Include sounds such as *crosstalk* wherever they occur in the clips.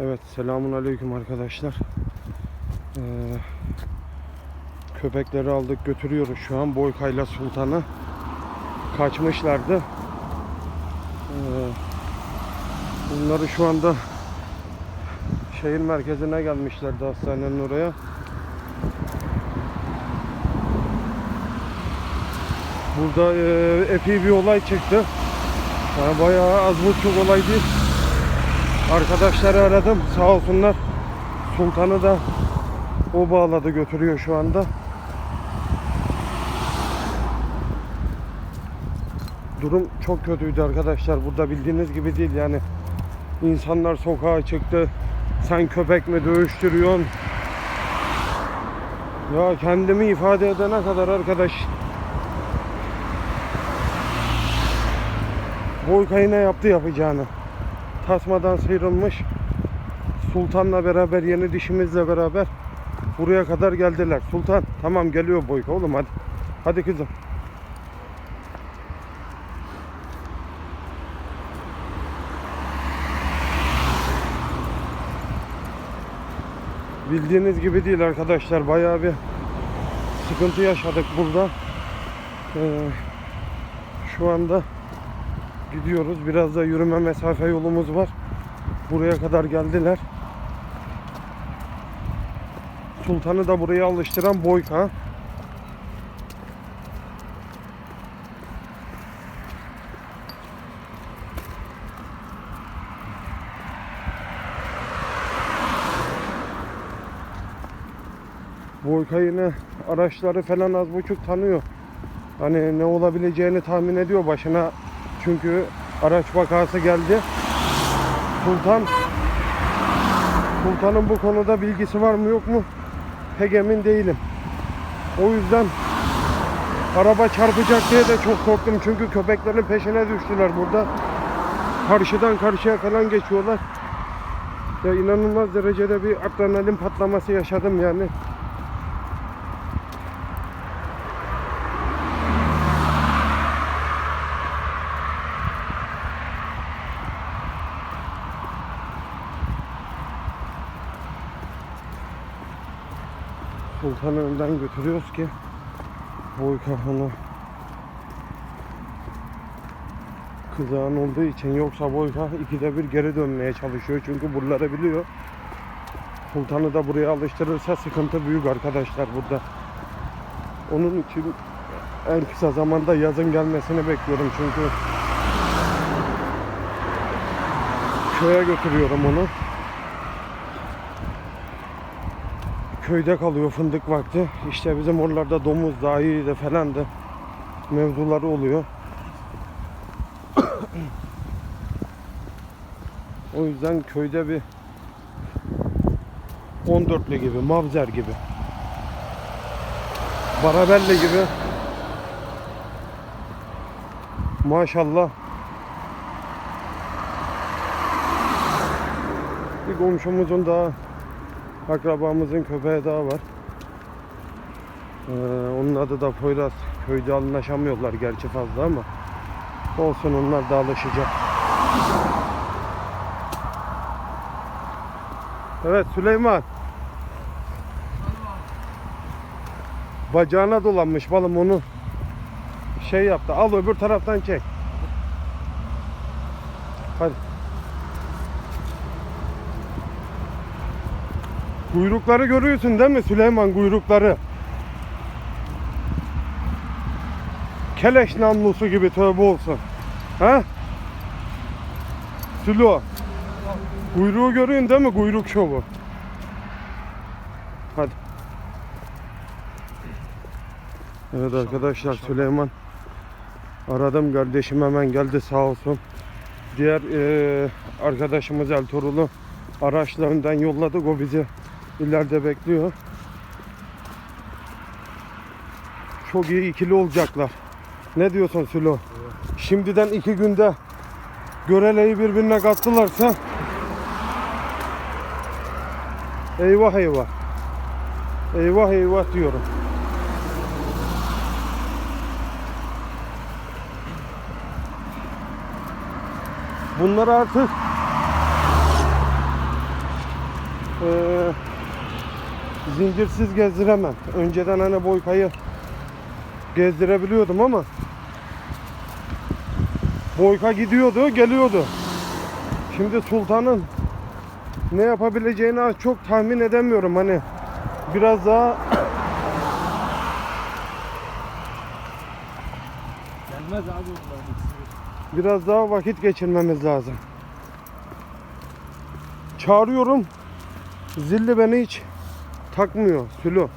Evet selamun aleyküm arkadaşlar. Ee, köpekleri aldık götürüyoruz şu an Boykayla Sultan'a. Kaçmışlardı. Ee, bunları şu anda şehir merkezine gelmişlerdi hastanenin oraya. Burada e, epey bir olay çıktı. Yani bayağı az buçuk olay değil. Arkadaşları aradım sağ olsunlar. Sultan'ı da o bağladı götürüyor şu anda. Durum çok kötüydü arkadaşlar. Burada bildiğiniz gibi değil yani. İnsanlar sokağa çıktı. Sen köpek mi dövüştürüyorsun? Ya kendimi ifade edene kadar arkadaş Boykayı ne yaptı yapacağını tasmadan sıyrılmış. Sultan'la beraber yeni dişimizle beraber buraya kadar geldiler. Sultan tamam geliyor Boyka oğlum hadi. Hadi kızım. Bildiğiniz gibi değil arkadaşlar. Bayağı bir sıkıntı yaşadık burada. Ee, şu anda gidiyoruz. Biraz da yürüme mesafe yolumuz var. Buraya kadar geldiler. Sultan'ı da buraya alıştıran Boyka. Boyka yine araçları falan az buçuk tanıyor. Hani ne olabileceğini tahmin ediyor başına. Çünkü araç vakası geldi. Sultan Sultan'ın bu konuda bilgisi var mı yok mu? Pek emin değilim. O yüzden araba çarpacak diye de çok korktum. Çünkü köpeklerin peşine düştüler burada. Karşıdan karşıya falan geçiyorlar. Ya inanılmaz derecede bir adrenalin patlaması yaşadım yani. Sultan'ı önden götürüyoruz ki Boyka onu kızağın olduğu için yoksa Boyka ikide bir geri dönmeye çalışıyor çünkü buraları biliyor. Sultan'ı da buraya alıştırırsa sıkıntı büyük arkadaşlar burada. Onun için en kısa zamanda yazın gelmesini bekliyorum çünkü köye götürüyorum onu. Köyde kalıyor fındık vakti. İşte bizim oralarda domuz dahi de falan da mevzuları oluyor. *coughs* o yüzden köyde bir 14'lü gibi, Mavzer gibi, Barabelli gibi maşallah bir komşumuzun daha akrabamızın köpeği daha var. Ee, onun adı da Poyraz. Köyde anlaşamıyorlar gerçi fazla ama olsun onlar da alışacak. Evet Süleyman. Bacağına dolanmış balım onu şey yaptı. Al öbür taraftan çek. Hadi. Kuyrukları görüyorsun değil mi Süleyman kuyrukları? Keleş namlusu gibi tövbe olsun. Ha? Sülo. Kuyruğu görüyorsun değil mi? Kuyruk şovu. Hadi. Evet arkadaşlar Süleyman aradım kardeşim hemen geldi sağ olsun. Diğer eee, arkadaşımız Ertuğrul'u araçla önden o bizi ileride bekliyor. Çok iyi ikili olacaklar. Ne diyorsun Sülo? Şimdiden iki günde göreleyi birbirine kattılarsa eyvah eyvah. Eyvah eyvah diyorum. Bunlar artık zincirsiz gezdiremem. Önceden hani boykayı gezdirebiliyordum ama boyka gidiyordu, geliyordu. Şimdi sultanın ne yapabileceğini çok tahmin edemiyorum. Hani biraz daha Gelmez abi biraz daha vakit geçirmemiz lazım. Çağırıyorum. Zilli beni hiç takmıyor. Sülo.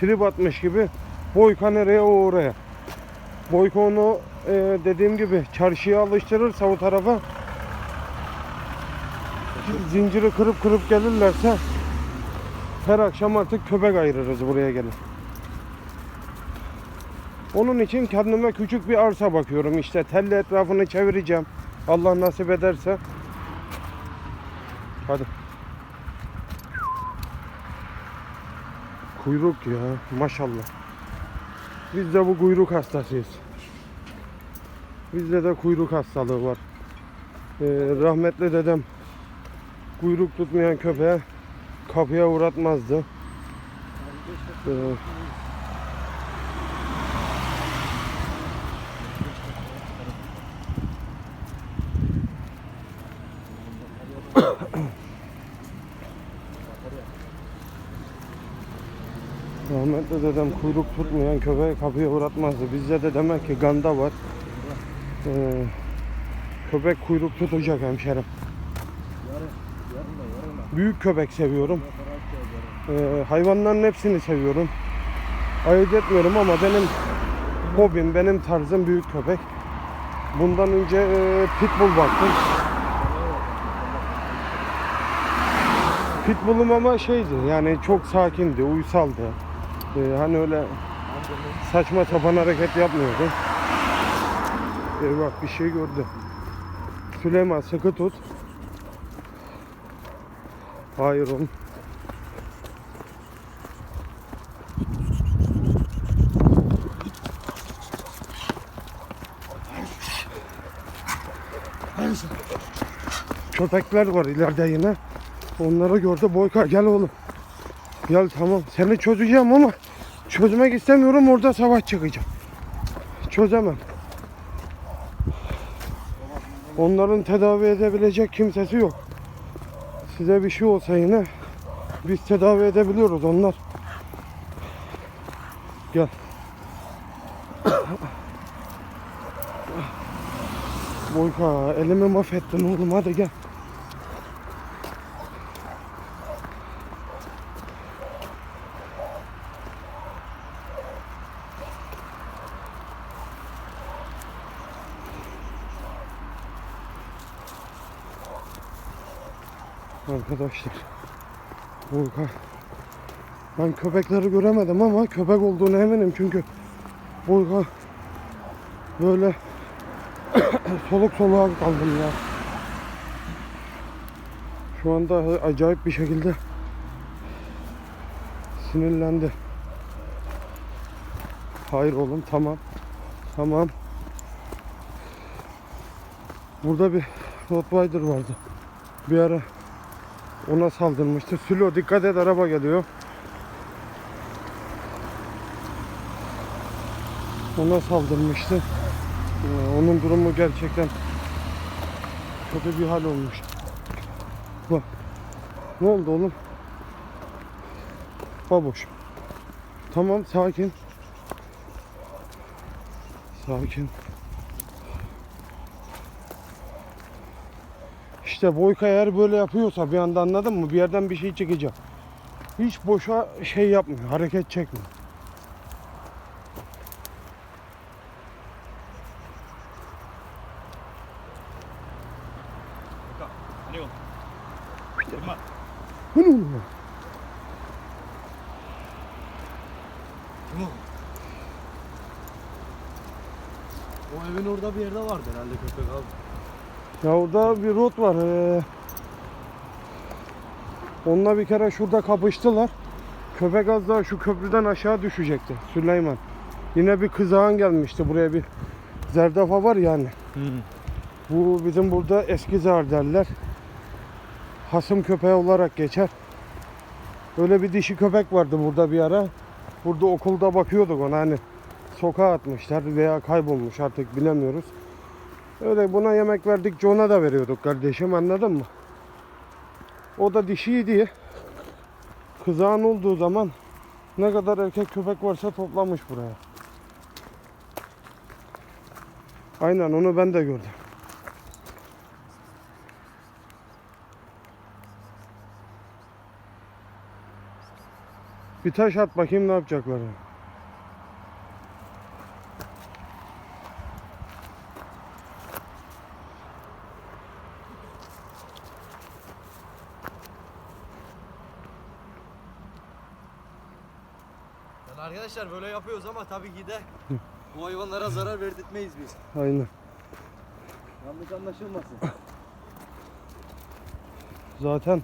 Trip atmış gibi. Boyka nereye o oraya. Boyka onu e, dediğim gibi çarşıya alıştırırsa o tarafa zinciri kırıp kırıp gelirlerse her akşam artık köpek ayırırız buraya gelin. Onun için kendime küçük bir arsa bakıyorum. İşte telli etrafını çevireceğim. Allah nasip ederse. Hadi. Kuyruk ya maşallah. Biz de bu kuyruk hastasıyız. Bizde de kuyruk hastalığı var. Ee, rahmetli dedem kuyruk tutmayan köpeğe kapıya uğratmazdı. Ee, Rahmetli dedem kuyruk tutmayan köpeği kapıya uğratmazdı. Bizde de demek ki ganda var. Ee, köpek kuyruk tutacak hemşerim. Büyük köpek seviyorum. Ee, hayvanların hepsini seviyorum. Ayırt etmiyorum ama benim hobim, benim tarzım büyük köpek. Bundan önce e, pitbull baktım. Pitbull'um ama şeydi yani çok sakindi, uysaldı. Ee, hani öyle saçma sapan hareket yapmıyordu. Ee, bak bir şey gördü. Süleyman sıkı tut. Hayır oğlum. Köpekler var ileride yine. Onları gördü. Boyka gel oğlum. Gel tamam. Seni çözeceğim ama çözmek istemiyorum. Orada savaş çıkacak. Çözemem. Onların tedavi edebilecek kimsesi yok. Size bir şey olsa yine biz tedavi edebiliyoruz onlar. Gel. *coughs* Boyka elimi mahvettin oğlum hadi gel. Arkadaşlar. Boyka. Ben köpekleri göremedim ama köpek olduğunu eminim çünkü Boyka böyle *coughs* soluk soluğa kaldım ya. Şu anda acayip bir şekilde sinirlendi. Hayır oğlum tamam. Tamam. Burada bir Rottweiler vardı. Bir ara ona saldırmıştı. Sülo dikkat et araba geliyor. Ona saldırmıştı. Ee, onun durumu gerçekten kötü bir hal olmuş. Bak. Ne oldu oğlum? Baboş. Tamam sakin. Sakin. İşte Boyka eğer böyle yapıyorsa bir anda anladın mı? Bir yerden bir şey çıkacak. Hiç boşa şey yapmıyor, hareket çekmiyor. O evin orada bir yerde vardı herhalde köpek abi. Ya orada bir rot var. Ee, onunla bir kere şurada kapıştılar. Köpek az daha şu köprüden aşağı düşecekti Süleyman. Yine bir kızağın gelmişti buraya bir zerdafa var yani. Bu bizim burada eski zar derler. hasım köpeği olarak geçer. Öyle bir dişi köpek vardı burada bir ara. Burada okulda bakıyorduk ona hani sokağa atmışlar veya kaybolmuş artık bilemiyoruz. Öyle buna yemek verdikçe ona da veriyorduk kardeşim anladın mı? O da dişiydi. Kızağın olduğu zaman ne kadar erkek köpek varsa toplamış buraya. Aynen onu ben de gördüm. Bir taş at bakayım ne yapacaklar. ya. Yani arkadaşlar böyle yapıyoruz ama tabii ki de bu hayvanlara zarar verdirtmeyiz biz. Aynen. Yanlış anlaşılmasın. Zaten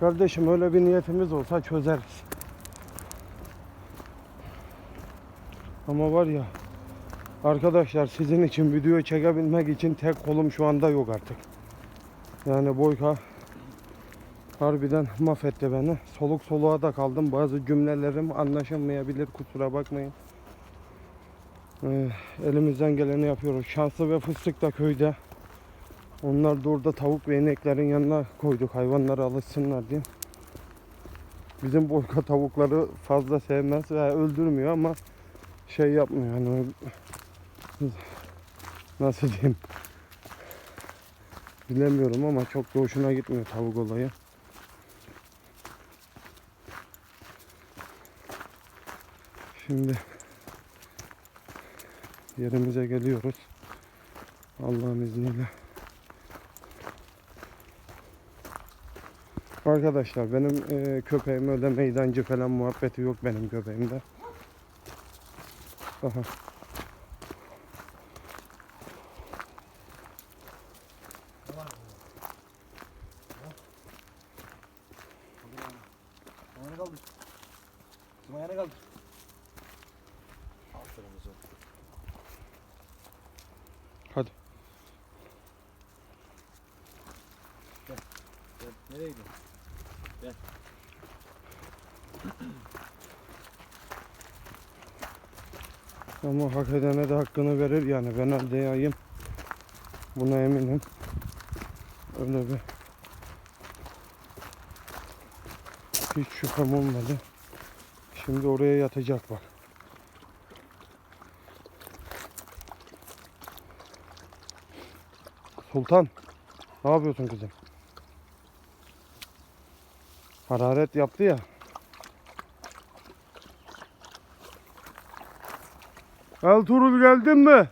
kardeşim öyle bir niyetimiz olsa çözeriz. Ama var ya arkadaşlar sizin için video çekebilmek için tek kolum şu anda yok artık. Yani Boyka harbiden mahvetti beni. Soluk soluğa da kaldım. Bazı cümlelerim anlaşılmayabilir kusura bakmayın. Ee, elimizden geleni yapıyoruz. Şanslı ve fıstık da köyde. Onlar da orada tavuk ve ineklerin yanına koyduk hayvanlara alışsınlar diye. Bizim boyka tavukları fazla sevmez ve öldürmüyor ama şey yapmıyor hani nasıl diyeyim bilemiyorum ama çok da hoşuna gitmiyor tavuk olayı. Şimdi yerimize geliyoruz. Allah'ın izniyle. Arkadaşlar benim e, köpeğim öyle meydancı falan muhabbeti yok benim köpeğimde. Aha. Ayağını kaldır. Ayağını kaldır. Aferin kızım. Hadi. Gel. Nereye gidiyorsun? *clears throat* Ama hak edene de hakkını verir yani ben elde yayım. Buna eminim. Öyle bir hiç şüphem olmadı. Şimdi oraya yatacak bak. Sultan, ne yapıyorsun kızım? Hararet yaptı ya. Ertuğrul geldin mi?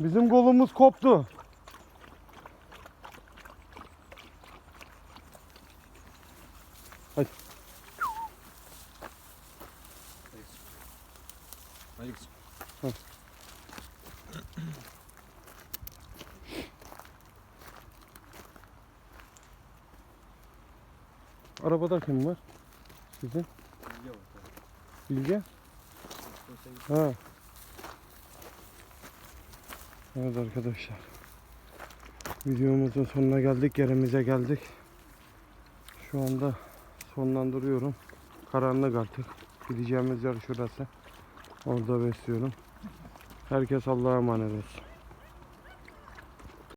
Bizim kolumuz koptu. Hadi kızım. Arabada kim var? Sizin? Bilge? Ha. Evet arkadaşlar. Videomuzun sonuna geldik. Yerimize geldik. Şu anda sonlandırıyorum. Karanlık artık. Gideceğimiz yer şurası. Orada besliyorum. Herkes Allah'a emanet olsun.